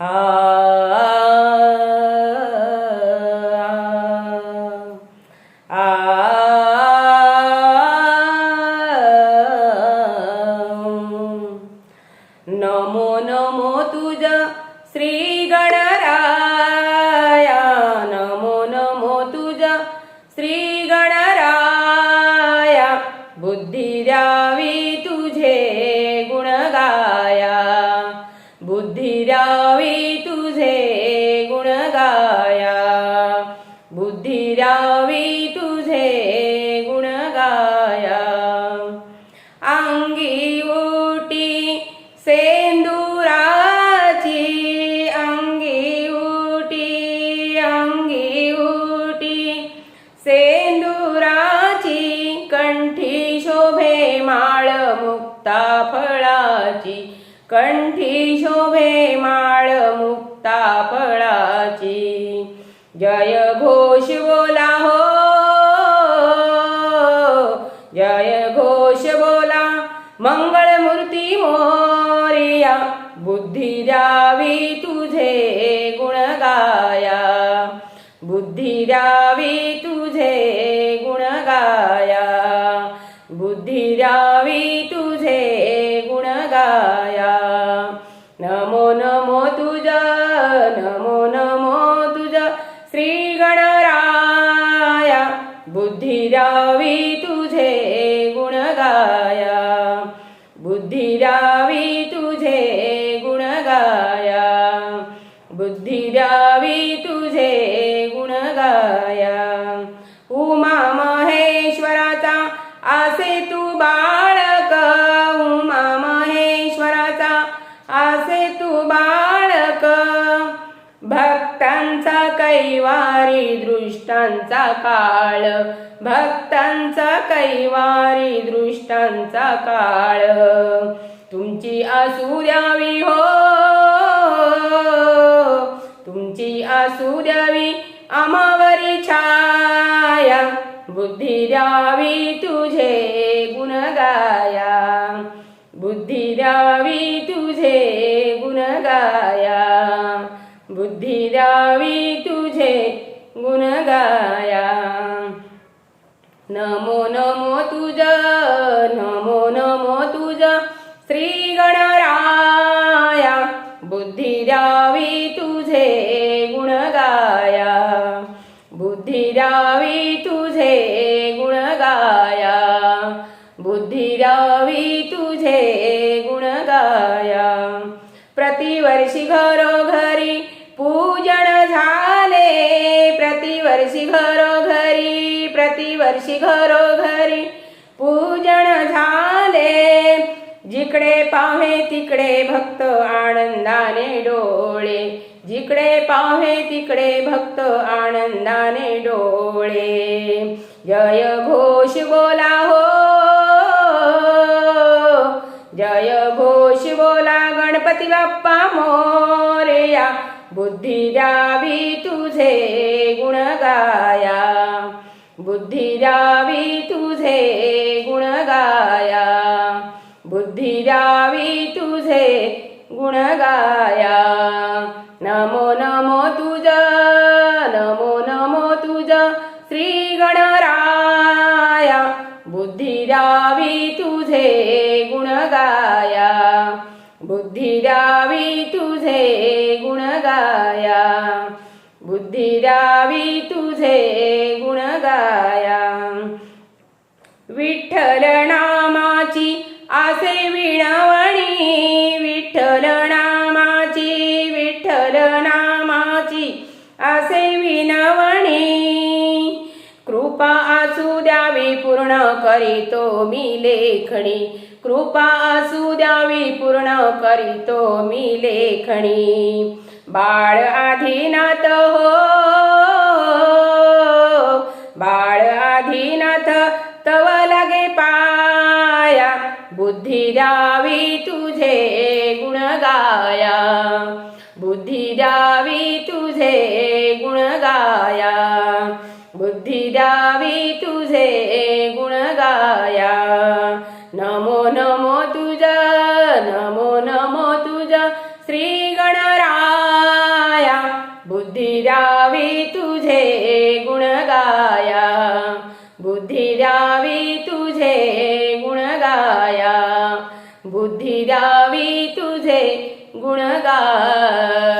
आ आ नमो नमो तुझ श्री गणराया नमो नमो बुद्धिरावी तुझे गुण गाया बुद्धिरावी तुझे गुण गाया अंग घोष बोला मंगळ मूर्ती मोरिया बुद्धी द्यावी तुझे गुण गाया बुद्धी द्यावी तुझे गुण गाया बुद्धी द्यावी तुझे गुण गाया नमो नमो गाया बुद्धी द्यावी तुझे गुण गाया बुद्धी द्यावी तुझे गुण गाया उमा महेश्वराचा आसे तू बाळक। उमा महेश्वराचा आसे तू बाळक। भक्तांचा कैवारी दृष्टांचा काळ। भक्तांचा कैवारी दुष्टांचा काळ. तुमची आसू द्यावी हो. तुमची आसू द्यावी आमावरी छाया. बुद्धी द्यावी तुझे गुण गाया बुद्धी द्यावी तुझे गुण गाया बुद्धी द्यावी तुझे गुण गाया नमो नमो तुझा नमो नमो तुझ श्री गणराया बुद्धी द्यावी तुझे गुण गाया बुद्धी द्यावी तुझे गुण गाया बुद्धी द्यावी तुझे गुण गाया प्रतिवर्षी घरोघरी पूजन झाले प्रतिवर्षी घरोघरी प्रतिवर्षी घरोघरी पूजन जिकडे पाहे तिकडे भक्त आनंदाने डोळे. जिकडे पाहे तिकडे भक्त आनंदाने डोळे. जय घोष बोला हो. जय घोष बोला गणपती बाप्पा मोरया. बुद्धी द्यावी तुझे गुण गाया बुद्धी द्यावी तुझे गुण तुझे गुण गाया. नमो नमो तुझा नमो नमो तुझा श्री गणराया बुद्धी द्यावी तुझे गुण गाया. बुद्धी द्यावी तुझे गुण गाया. बुद्धी द्यावी तुझे गुण गाया. विठ्ठल नामाची आसे विणवणी विठ्ठल नामाची विठ्ठल नामाची असे विनवणे. कृपा असू द्यावी पूर्ण करीतो मी लेखणी. कृपा असू द्यावी पूर्ण करीतो मी लेखणी. बाळ आधीनाथ हो बुद्धी द्यावी तुझे गुण गाया बुद्धी द्यावी तुझे गुण गाया बुद्धी द्यावी तुझे गुण गाया नमो नमो तुझ नमो नमो तुझ श्री गण पाया बुद्धी द्यावी तुझे गुणगान.